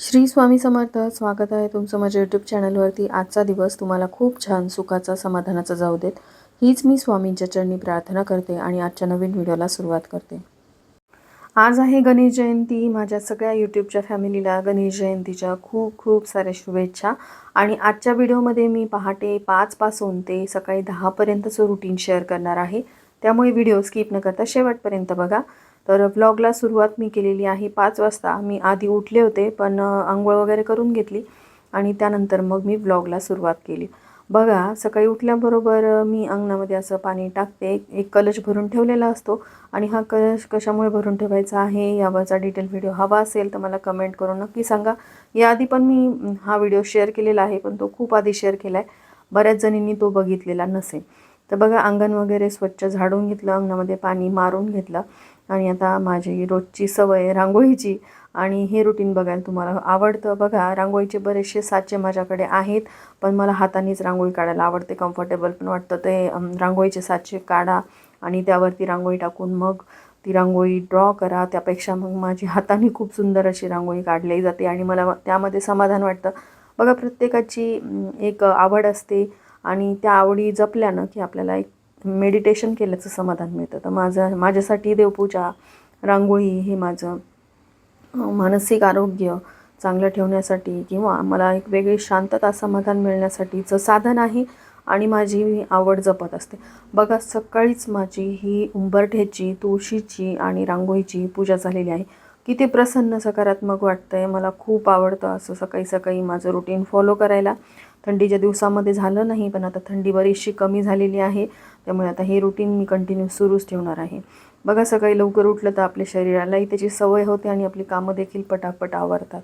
श्री स्वामी समर्थ स्वागत आहे तुमचं माझ्या यूट्यूब चॅनलवरती आजचा दिवस तुम्हाला खूप छान सुखाचा समाधानाचा जाऊ देत. हीच मी स्वामींच्या चरणी प्रार्थना करते आणि आजच्या नवीन व्हिडिओला सुरुवात करते. आज आहे गणेश जयंती. माझ्या सगळ्या यूट्यूबच्या फॅमिलीला गणेश जयंतीच्या खूप खूप साऱ्या शुभेच्छा. आणि आजच्या व्हिडिओमध्ये मी पहाटे पाचपासून ते सकाळी दहापर्यंतचं रुटीन शेअर करणार आहे. त्यामुळे व्हिडिओ स्किप न करता शेवटपर्यंत बघा. तर व्लॉगला सुरुवात मी केलेली आहे पाच वाजता. मी आधी उठले होते पण आंघोळ वगैरे करून घेतली आणि त्यानंतर मग मी व्लॉगला सुरुवात केली. बघा सकाळी उठल्याबरोबर मी अंगणामध्ये असं पाणी टाकते. एक कलश भरून ठेवलेला असतो आणि हा कलश कशामुळे भरून ठेवायचा आहे यावरचा डिटेल व्हिडिओ हवा असेल तर मला कमेंट करून नक्की सांगा. याआधी पण मी हा व्हिडिओ शेअर केलेला आहे पण तो खूप आधी शेअर केला आहे बऱ्याच जणींनी तो बघितलेला नसेल. तर बघा अंगण वगैरे स्वच्छ झाडून घेतलं अंगणामध्ये पाणी मारून घेतलं. आणि आता माझी रोजची सवय आहे रांगोळीची. आणि हे रुटीन बघायला तुम्हाला आवडतं. बघा रांगोळीचे बरेचसे साचे माझ्याकडे आहेत पण मला हातानेच रांगोळी काढायला आवडते. कम्फर्टेबल पण वाटतं ते रांगोळीचे साचे काढा आणि त्यावरती रांगोळी टाकून मग ती रांगोळी ड्रॉ करा. त्यापेक्षा मग माझी हाताने खूप सुंदर अशी रांगोळी काढली जाते आणि मला त्यामध्ये समाधान वाटतं. बघा प्रत्येकाची एक आवड असते आणि त्या आवडी जपल्यानं की आपल्याला एक मेडिटेशन केल्याचं समाधान मिळतं. तर माझं माझ्यासाठी देवपूजा रांगोळी हे माझं मानसिक आरोग्य चांगलं ठेवण्यासाठी किंवा मला एक वेगळी शांतता समाधान मिळण्यासाठीचं साधन आहे आणि माझी आवड जपत असते. बघा सकाळीच माझी ही उंबरठ्याची तुळशीची आणि रांगोळीची पूजा झालेली आहे. किती प्रसन्न सकारात्मक वाटतं आहे मला खूप आवडतं असं सकाळी सकाळी माझं रुटीन फॉलो करायला. थंडीच्या दिवसामध्ये झालं नाही पण आता थंडी बरीचशी कमी झालेली आहे. त्यामुळे आता हे रुटीन मी कंटिन्यू सुरूच ठेवणार आहे. बघा सकाळी लवकर उठलं तर आपल्या शरीरालाही त्याची सवय होते आणि आपली कामं देखील पटापट आवरतात.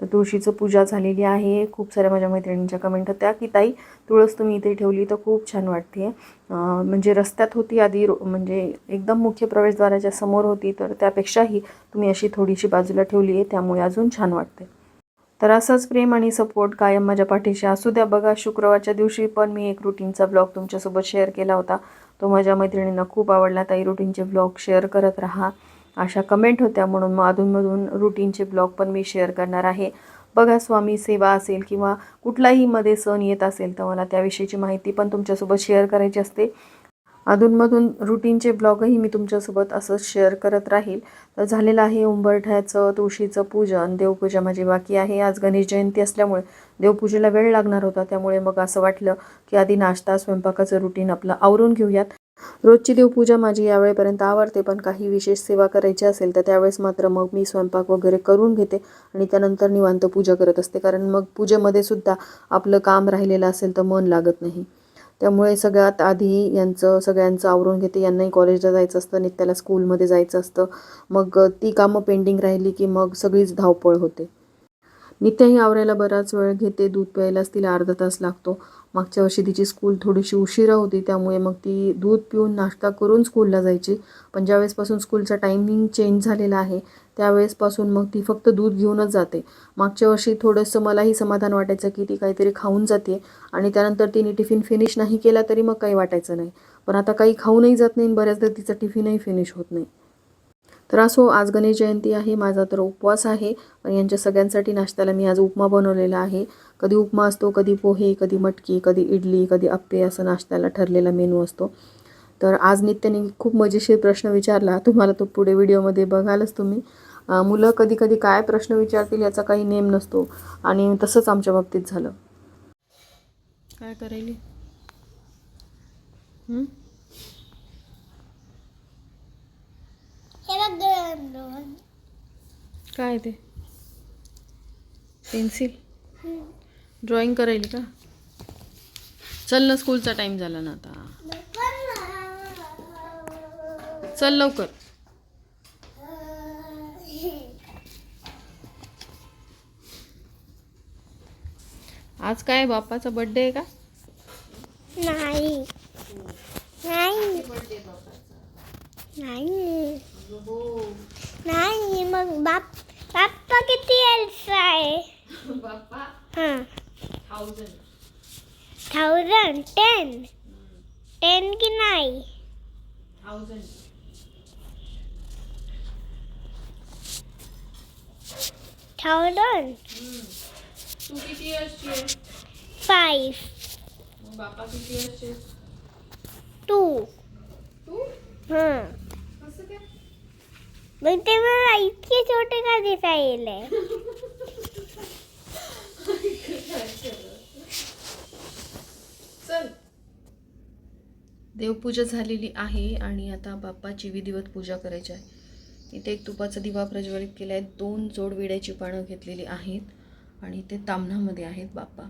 तर तुळशीचं पूजा झालेली आहे. खूप साऱ्या माझ्या मैत्रिणींच्या कमेंट होत्या की ताई तुळस तुम्ही इथे ठेवली तर खूप छान वाटते म्हणजे रस्त्यात होती आधी रो- म्हणजे एकदम मुख्य प्रवेशद्वाराच्या समोर होती तर त्यापेक्षाही तुम्ही अशी थोडीशी बाजूला ठेवली आहे त्यामुळे अजून छान वाटते तर असंच प्रेम आणि सपोर्ट कायम माझ्या पाठीशी असू द्या. बघा शुक्रवारच्या दिवशी पण मी एक रुटीनचा ब्लॉग तुमच्यासोबत शेअर केला होता. तो माझ्या मैत्रिणींना खूप आवडला. ताई रुटीनचे ब्लॉग शेअर करत राहा. अशा कमेंट होत्या म्हणून मग अधूनमधून रुटीनचे ब्लॉग पण मी शेअर करणार आहे. बघा स्वामी सेवा असेल किंवा कुठलाही मध्ये सण येत असेल तर मला त्याविषयीची माहिती पण तुमच्यासोबत शेअर करायची असते. अधूनमधून रुटीनचे ब्लॉगही मी तुमच्यासोबत असंच शेअर करत राहील. तर झालेलं आहे उंबरठ्याचं तुळशीचं पूजन. देवपूजा माझी बाकी आहे. आज गणेश जयंती असल्यामुळे देवपूजेला वेळ लागणार होता. त्यामुळे मग असं वाटलं की आधी नाश्ता स्वयंपाकाचं रुटीन आपलं आवरून घेऊयात. रोजची देवपूजा माझी यावेळेपर्यंत आवडते पण काही विशेष सेवा करायची असेल तर त्यावेळेस मात्र मग मी स्वयंपाक वगैरे करून घेते आणि त्यानंतर निवांत पूजा करत असते. कारण मग पूजेमध्ये सुद्धा आपलं काम राहिलेलं असेल तर मन लागत नाही. त्यामुळे सगळ्यात आधी यांचं सगळ्यांचं आवरून घेते. यांनाही कॉलेजला जायचं असतं नित्याला स्कूलमध्ये जायचं असतं. मग ती कामं पेंडिंग राहिली की मग सगळीच धावपळ होते. नित्याही आवरायला बराच वेळ घेते दूध प्यायलाच तिला अर्धा तास लागतो. मागच्या वर्षी तिची स्कूल थोडीशी उशिरा होती त्यामुळे मग ती दूध पिऊन नाश्ता करून स्कूलला जायची. पण ज्यावेळेसपासून स्कूलचा टायमिंग चेंज झालेला आहे त्यावेळेसपासून मग ती फक्त दूध घेऊनच जाते. मागच्या वर्षी थोडंसं मलाही समाधान वाटायचं की ती काहीतरी खाऊन जाते आणि त्यानंतर तिने टिफिन फिनिश नाही केला तरी मग काही वाटायचं नाही. पण आता काही खाऊनही जात नाही बऱ्याचदा तिचा टिफिनही फिनिश होत नाही. तर असो आज गणेश जयंती आहे माझा तर उपवास आहे. पण यांच्या सगळ्यांसाठी नाश्त्याला मी आज उपमा बनवलेला आहे. कधी उपमा असतो कधी पोहे कधी मटकी कधी इडली कधी अप्पे असं नाश्त्याला ठरलेला मेनू असतो. तर आज नित्याने खूप मजेशीर प्रश्न विचारला. तुम्हाला तो पुढे व्हिडिओमध्ये बघालच तुम्ही. मुलं कधी कधी काय प्रश्न विचारतील याचा काही नेम नसतो आणि तसंच आमच्या बाबतीत झालं. काय करायली? काय ते? पेन्सिल? ड्रॉइंग करायली का? चल ना स्कूलचा टाइम झाला ना आता. चल लवकर. आज काय बाप्पाचा बर्थडे आहे का? नाही. नाही. नाही. नाही मग बाप बाप्पा किती आहे? बाप्पा? हां. थाउजंड. Thousand ten. टेन की नाही. थाउजंड. थाउजंड. तू किती इयर्सची आहे? फाईव्ह मग बापा किती इयर्सचे टू तू हं. कसं काय? मग ते मला इतके छोटे का दिसायले? चल. देवपूजा झालेली आहे आणि आता बाप्पाची विधिवत पूजा करायची आहे. इथे एक तुपाचा दिवा प्रज्वलित केला आहे. दोन जोड विड्याची पानं घेतलेली आहेत आणि ते तामणामध्ये आहेत बाप्पा.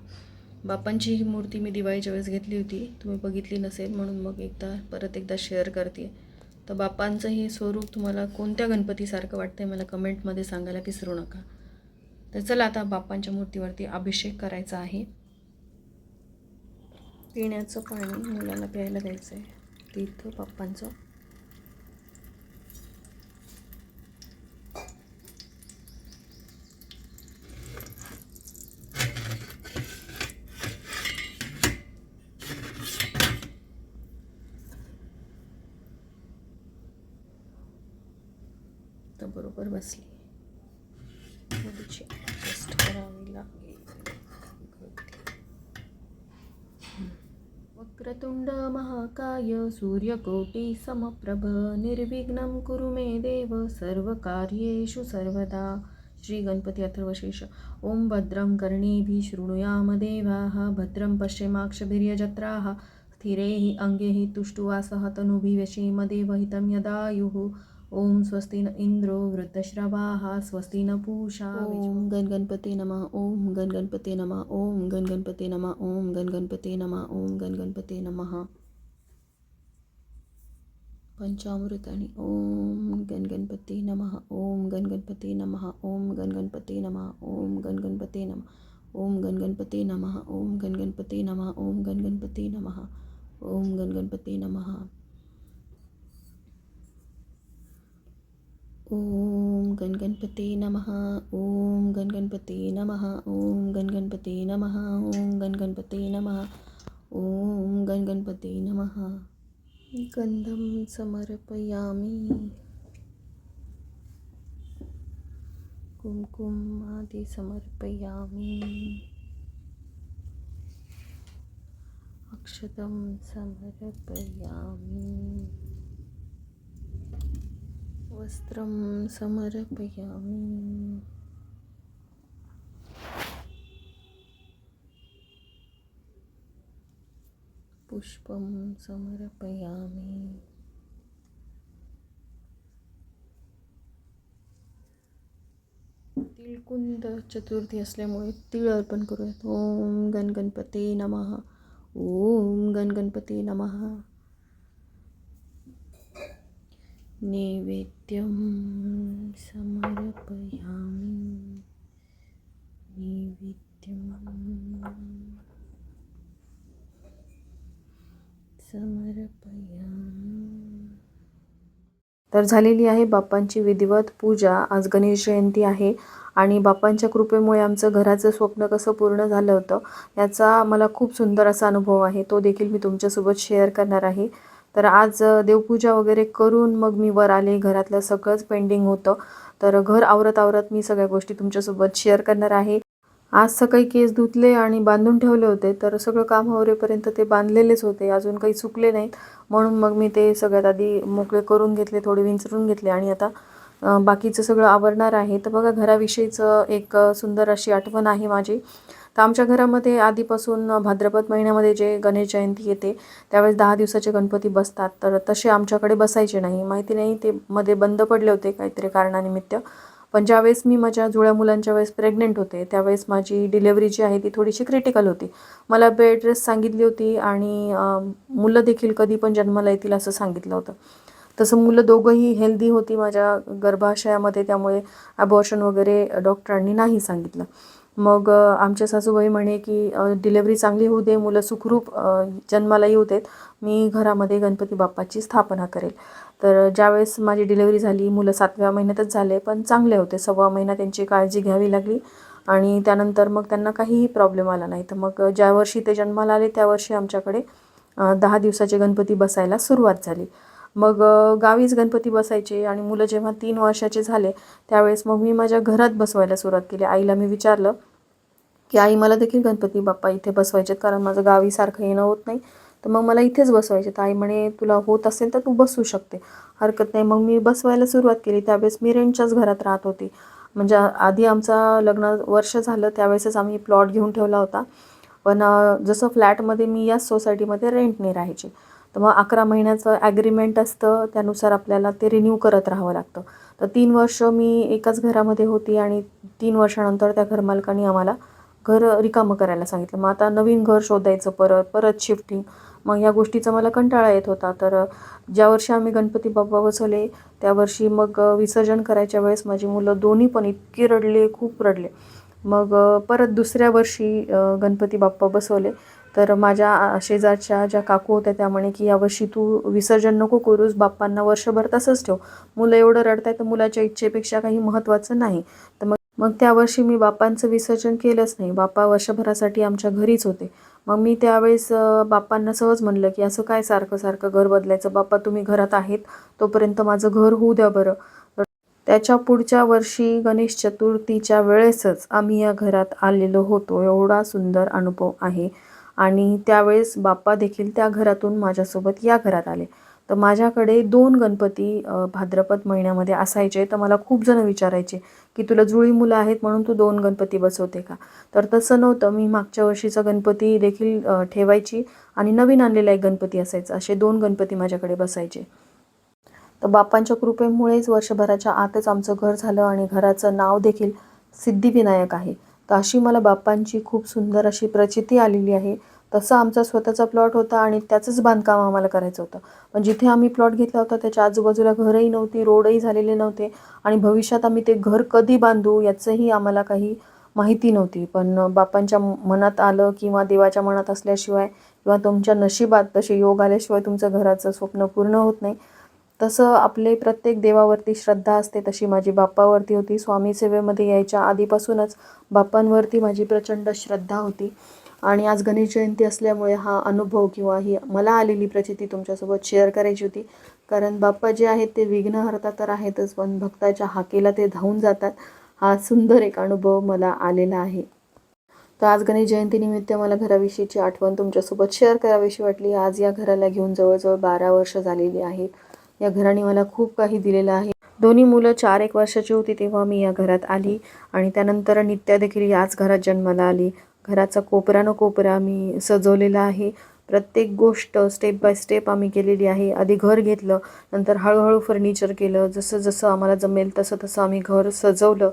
बाप्पांची ही मूर्ती मी दिवाळीच्या वेळेस घेतली होती. तुम्ही बघितली नसेल म्हणून मग एकदा परत एकदा शेअर करते. तर बाप्पांचं हे स्वरूप तुम्हाला कोणत्या गणपतीसारखं वाटतंय मला कमेंटमध्ये सांगायला विसरू नका. तर चला आता बाप्पांच्या मूर्तीवरती अभिषेक करायचा आहे. पिण्याचं पाणी मुलाला प्यायला द्यायचं आहे तिथं पप्पांचं. तर बरोबर बसली. वक्रतुण्ड महाकाय सूर्यकोटिसमप्रभ निर्विघ्नं कुरु मे देव सर्वकार्येषु सर्वदा। श्रीगणपति अथर्वशेष ॐ भद्रं कर्णीभिः शृणुयाम देवाः भद्रं पश्चिमाक्षभिर्यजत्राः स्थिरैः अङ्गैः तुष्टुवासः तनुभिः व्यशीमदेवहितं यदायुः। ॐ स्वस्ति न इन्द्रो वृद्धश्रवाः स्वस्ति न पूषा ॐ गणगणपते नमः ॐ गणगणपते नमः ॐ गणगणपते नमः ॐ गणगणपते नमः ॐ गणगणपते नमः पंचामृत आणि ओम गणगणपती नमः ओम गणगणपती नमः ओम गणगणपती नमः ओम गणगणपती नमः ओम गणगणपती नमः ओम गणगणपती नमः ओम गणगणपती नमः ओम गणगणपती नमः ஓம் கண் கண்பதி நமஹா ஓம் கண் கண்பதி நமஹா ஓம் கண் கண்பதி நமஹா ஓம் கண் கண்பதி நமஹா ஓம் கண் கண்பதி நமஹா. கந்தம் சமர்ப்பயாமி. குங்குமாதி சமர்ப்பயாமி. अक्षतं समर्पयामि वस्त्रं समर्पयामि। पुष्पं समर्पयामि। तिळकुंद चतुर्थी असल्यामुळे तिळ अर्पण करूयात. ओम गणगणपते नमः. ओम गणगणपते नमः. नैवेद्यं समर्पयामि। नैवेद्यं समर्पयामि। तर झालेली आहे बाप्पांची विधिवत पूजा. आज गणेश जयंती आहे आणि बाप्पांच्या कृपेमुळे आमचं घराचं स्वप्न कसं पूर्ण झालं होतं याचा मला खूप सुंदर असा अनुभव आहे. तो देखील मी तुमच्यासोबत शेअर करणार आहे. तर आज देवपूजा वगैरे करून मग मी वर आले. घरातलं सगळंच पेंडिंग होतं. तर घर आवरत आवरत मी सगळ्या गोष्टी तुमच्यासोबत शेअर करणार आहे. आज सकाळी केस धुतले आणि बांधून ठेवले होते. तर सगळं काम आवरेपर्यंत ते बांधलेलेच होते. अजून काही चुकले नाहीत. म्हणून मग मी ते सगळ्यात आधी मोकळे करून घेतले थोडे विंचरून घेतले आणि आता बाकीचं सगळं आवरणार आहे. तर बघा घराविषयीचं एक सुंदर अशी आठवण आहे माझी. तर आमच्या घरामध्ये आधीपासून भाद्रपद महिन्यामध्ये जे गणेश जयंती येते त्यावेळेस दहा दिवसाचे गणपती बसतात. तर तसे आमच्याकडे बसायचे नाही. माहिती नाही ते मध्ये बंद पडले होते काहीतरी कारणानिमित्त. पण ज्यावेळेस मी माझ्या जुळ्या मुलांच्या वेळेस प्रेग्नेंट होते त्यावेळेस माझी डिलेवरी जी आहे ती थोडीशी क्रिटिकल होती. मला बेड रेस्ट सांगितली होती आणि मुलं देखील कधी पण जन्माला येतील असं सांगितलं होतं. तसं मुलं दोघंही हेल्दी होती माझ्या गर्भाशयामध्ये त्यामुळे अबॉर्शन वगैरे डॉक्टरांनी नाही सांगितलं. मग आमच्या सासूबाई म्हणे की डिलेवरी चांगली होऊ दे मुलं सुखरूप जन्माला येऊ देत मी घरामध्ये गणपती बाप्पाची स्थापना करेल. तर ज्यावेळेस माझी डिलेवरी झाली मुलं सातव्या महिन्यातच झाले पण चांगले होते. सव्वा महिना त्यांची काळजी घ्यावी लागली आणि त्यानंतर मग त्यांना काहीही प्रॉब्लेम आला नाही. तर मग ज्या वर्षी ते जन्माला आले त्या वर्षी आमच्याकडे दहा दिवसाचे गणपती बसायला सुरुवात झाली. मग गावीच गणपती बसायचे आणि मुलं जेव्हा तीन वर्षाचे झाले त्यावेळेस मग मी माझ्या घरात बसवायला सुरुवात केली. आईला मी विचारलं की आई मला देखील गणपती बाप्पा इथे बसवायचे कारण माझं गावी सारखं येणं होत नाही. तर मग मला इथेच बसवायचे तर आई म्हणे तुला होत असेल तर तू बसू शकते. हरकत नाही. मग मी बसवायला सुरुवात केली. त्यावेळेस मी रेंटच्याच घरात राहत होती. म्हणजे आधी आमचा लग्न वर्ष झालं त्यावेळेसच आम्ही प्लॉट घेऊन ठेवला होता. पण जसं फ्लॅटमध्ये मी याच सोसायटीमध्ये रेंटने राहायचे. तर मग अकरा महिन्याचं ॲग्रीमेंट असतं त्यानुसार आपल्याला ते रिन्यू करत राहावं लागतं. तर तीन वर्ष मी एकाच घरामध्ये होती आणि तीन वर्षानंतर त्या घरमालकाने आम्हाला घर रिकामं करायला सांगितलं. मग आता नवीन घर शोधायचं परत परत शिफ्टिंग मग या गोष्टीचा मला कंटाळा येत होता. तर ज्या वर्षी आम्ही गणपती बाप्पा बसवले त्या वर्षी मग विसर्जन करायच्या वेळेस माझी मुलं दोन्ही पण इतकी रडले खूप रडले. मग परत दुसऱ्या वर्षी गणपती बाप्पा बसवले. तर माझ्या शेजारच्या ज्या काकू होत्या त्या म्हणे की यावर्षी तू विसर्जन नको करूस बाप्पांना वर्षभर तसंच ठेव. मुलं एवढं रडत आहे तर मुलाच्या इच्छेपेक्षा काही महत्त्वाचं नाही. तर मग मग त्या वर्षी मी बाप्पांचं विसर्जन केलंच नाही. बाप्पा वर्षभरासाठी आमच्या घरीच होते. मग मी त्यावेळेस बाप्पांना सहज म्हणलं की असं काय सारखं सारखं घर बदलायचं? बाप्पा तुम्ही घरात आहेत तोपर्यंत माझं घर होऊ द्या बरं. तर त्याच्या पुढच्या वर्षी गणेश चतुर्थीच्या वेळेसच आम्ही या घरात आलेलो होतो. एवढा सुंदर अनुभव आहे. आणि त्यावेळेस बाप्पा देखील त्या घरातून माझ्यासोबत या घरात आले. तर माझ्याकडे दोन गणपती भाद्रपद महिन्यामध्ये असायचे. तर मला खूप जण विचारायचे की तुला जुळी मुलं आहेत म्हणून तू दोन गणपती बसवते का? तर तसं नव्हतं. मी मागच्या वर्षीचा गणपती देखील ठेवायची आणि नवीन आणलेला एक गणपती असायचा. असे दोन गणपती माझ्याकडे बसायचे. तर बाप्पांच्या कृपेमुळेच वर्षभराच्या आतच आमचं घर झालं आणि घराचं नाव देखील सिद्धिविनायक आहे. तर अशी मला बाप्पांची खूप सुंदर अशी प्रचिती आलेली आहे. तसं आमचा स्वतःचा प्लॉट होता आणि त्याचंच बांधकाम आम्हाला करायचं होतं. पण जिथे आम्ही प्लॉट घेतला होता त्याच्या आजूबाजूला घरही नव्हती रोडही झालेले नव्हते आणि भविष्यात आम्ही ते घर कधी बांधू याचंही आम्हाला काही माहिती नव्हती. पण बापांच्या मनात आलं किंवा देवाच्या मनात असल्याशिवाय किंवा तुमच्या नशिबात तसे योग आल्याशिवाय तुमचं घराचं स्वप्न पूर्ण होत नाही. तसं आपले प्रत्येक देवावरती श्रद्धा असते तशी माझी बाप्पावरती होती. स्वामी सेवेमध्ये यायच्या आधीपासूनच बाप्पांवरती माझी प्रचंड श्रद्धा होती. आणि आज गणेश जयंती असल्यामुळे हा अनुभव किंवा ही मला आलेली प्रचिती तुमच्यासोबत शेअर करायची होती. कारण बाप्पा जे आहेत ते विघ्नहर्ता तर आहेतच पण भक्ताच्या हाकेला ते धावून जातात. हा सुंदर एक अनुभव मला आलेला आहे. तर आज गणेश जयंतीनिमित्त मला घराविषयीची आठवण तुमच्यासोबत शेअर करावीशी वाटली. आज या घराला घेऊन जवळजवळ बारा वर्ष झालेली आहेत. या घराने मला खूप काही दिलेलं आहे. दोन्ही मुलं चार एक वर्षाची होती तेव्हा मी या घरात आली आणि त्यानंतर नित्या देखील याच घरात जन्माला आली. घराचा कोपरानं कोपरा मी सजवलेला आहे. प्रत्येक गोष्ट स्टेप बाय स्टेप आम्ही केलेली आहे. आधी घर घेतलं नंतर हळूहळू फर्निचर केलं जसं जसं आम्हाला जमेल तसं तसं आम्ही घर सजवलं.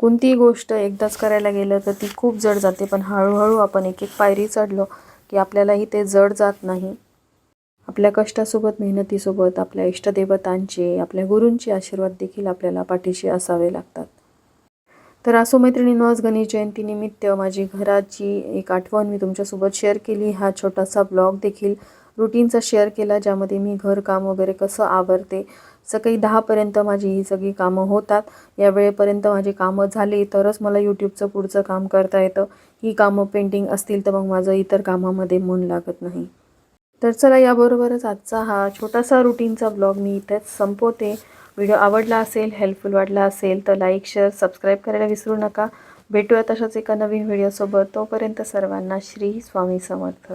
कोणतीही गोष्ट एकदाच करायला गेलं तर ती खूप जड जाते पण हळूहळू आपण एक एक पायरी चढलो की आपल्यालाही ते जड जात नाही. आपल्या कष्टासोबत मेहनतीसोबत आपल्या इष्टदेवतांचे आपल्या गुरूंचे आशीर्वाद देखील आपल्याला पाठीशी असावे लागतात. तर असो मैत्रिणी आज गणेश जयंतीनिमित्त माझी घराची एक आठवण मी तुमच्यासोबत शेअर केली. हा छोटासा ब्लॉग देखील रुटीनचा शेअर केला ज्यामध्ये मी घरकाम वगैरे कसं आवरते सकाळी दहापर्यंत माझी ही सगळी कामं होतात. या वेळेपर्यंत माझी कामं झाली तरच मला यूट्यूबचं पुढचं काम करता येतं. ही कामं पेंटिंग असतील तर मग माझं इतर कामामध्ये मन लागत नाही. तर चला याबरोबरच आजचा हा छोटासा रुटीनचा ब्लॉग मी इथेच संपवते. व्हिडिओ आवडला असेल हेल्पफुल वाटला असेल तर लाईक शेअर सबस्क्राईब करायला विसरू नका. भेटूया तशाच एका नवीन व्हिडिओसोबत तोपर्यंत सर्वांना श्री स्वामी समर्थ.